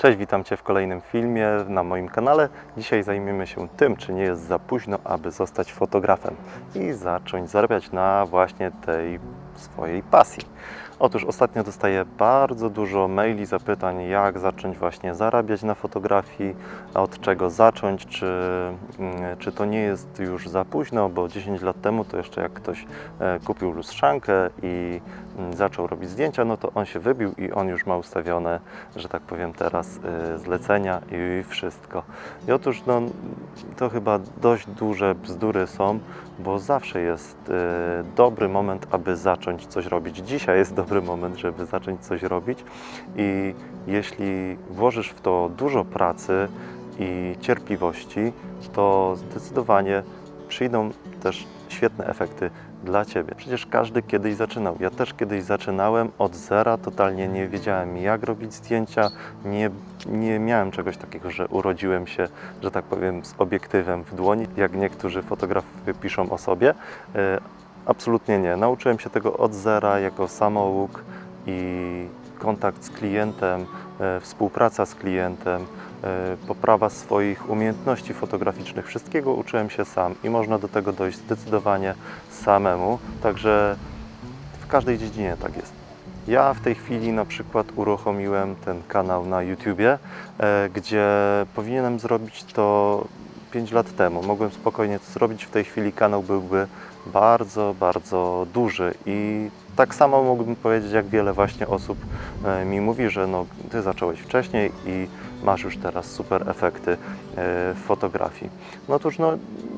Cześć, witam Cię w kolejnym filmie na moim kanale. Dzisiaj zajmiemy się tym, czy nie jest za późno, aby zostać fotografem i zacząć zarabiać na właśnie tej swojej pasji. Otóż ostatnio dostaję bardzo dużo maili, zapytań, jak zacząć właśnie zarabiać na fotografii, od czego zacząć, czy, mm, czy to nie jest już za późno, bo 10 lat temu to jeszcze jak ktoś e, kupił lustrzankę i mm, zaczął robić zdjęcia, no to on się wybił i on już ma ustawione, że tak powiem teraz, y, zlecenia i wszystko. I otóż no, to chyba dość duże bzdury są, bo zawsze jest y, dobry moment, aby zacząć coś robić. Dzisiaj jest dobry moment, żeby zacząć coś robić i jeśli włożysz w to dużo pracy i cierpliwości, to zdecydowanie przyjdą też świetne efekty dla Ciebie. Przecież każdy kiedyś zaczynał. Ja też kiedyś zaczynałem od zera, totalnie nie wiedziałem jak robić zdjęcia, nie, nie miałem czegoś takiego, że urodziłem się, że tak powiem, z obiektywem w dłoni, jak niektórzy fotografowie piszą o sobie. Absolutnie nie. Nauczyłem się tego od zera jako samouk i kontakt z klientem, e, współpraca z klientem, e, poprawa swoich umiejętności fotograficznych. Wszystkiego uczyłem się sam i można do tego dojść zdecydowanie samemu. Także w każdej dziedzinie tak jest. Ja w tej chwili na przykład uruchomiłem ten kanał na YouTubie, e, gdzie powinienem zrobić to 5 lat temu. Mogłem spokojnie to zrobić. W tej chwili kanał byłby bardzo, bardzo duży i tak samo mógłbym powiedzieć, jak wiele właśnie osób e, mi mówi, że no, ty zacząłeś wcześniej i masz już teraz super efekty e, w fotografii. No otóż no,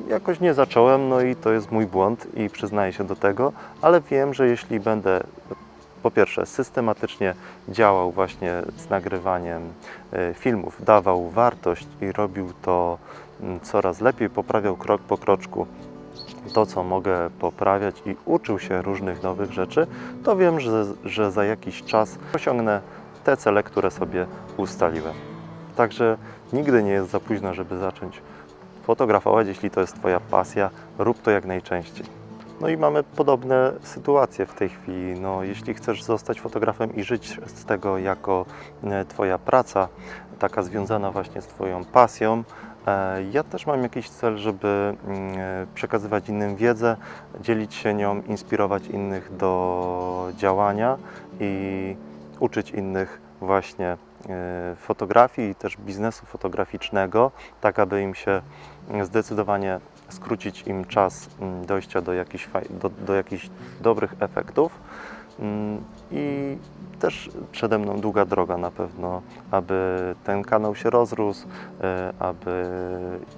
jakoś nie zacząłem, no i to jest mój błąd i przyznaję się do tego, ale wiem, że jeśli będę po pierwsze systematycznie działał właśnie z nagrywaniem e, filmów, dawał wartość i robił to mm, coraz lepiej, poprawiał krok po kroczku to, co mogę poprawiać i uczył się różnych nowych rzeczy, to wiem, że, że za jakiś czas osiągnę te cele, które sobie ustaliłem. Także nigdy nie jest za późno, żeby zacząć fotografować, jeśli to jest Twoja pasja, rób to jak najczęściej. No i mamy podobne sytuacje w tej chwili. No, jeśli chcesz zostać fotografem i żyć z tego jako e, Twoja praca, taka związana właśnie z Twoją pasją, e, ja też mam jakiś cel, żeby mm, e, przekazywać innym wiedzę, dzielić się nią, inspirować innych do działania i uczyć innych właśnie fotografii i też biznesu fotograficznego, tak aby im się zdecydowanie skrócić im czas mm, dojścia do jakichś, do, do jakichś dobrych efektów. Mm, I też przede mną długa droga na pewno, aby ten kanał się rozrósł, e, aby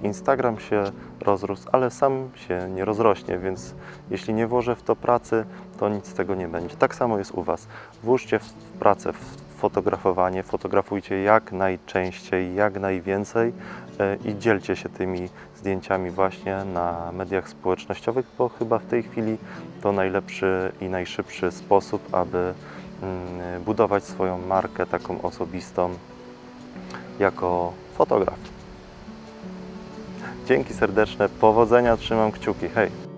Instagram się rozrósł, ale sam się nie rozrośnie, więc jeśli nie włożę w to pracy, to nic z tego nie będzie. Tak samo jest u Was. Włóżcie w pracę, w fotografowanie, fotografujcie jak najczęściej, jak najwięcej e, i dzielcie się tymi zdjęciami właśnie na mediach społecznościowych, bo chyba w tej chwili to najlepszy i najszybszy sposób, aby mm, budować swoją markę taką osobistą jako fotograf. Dzięki serdeczne, powodzenia, trzymam kciuki, hej!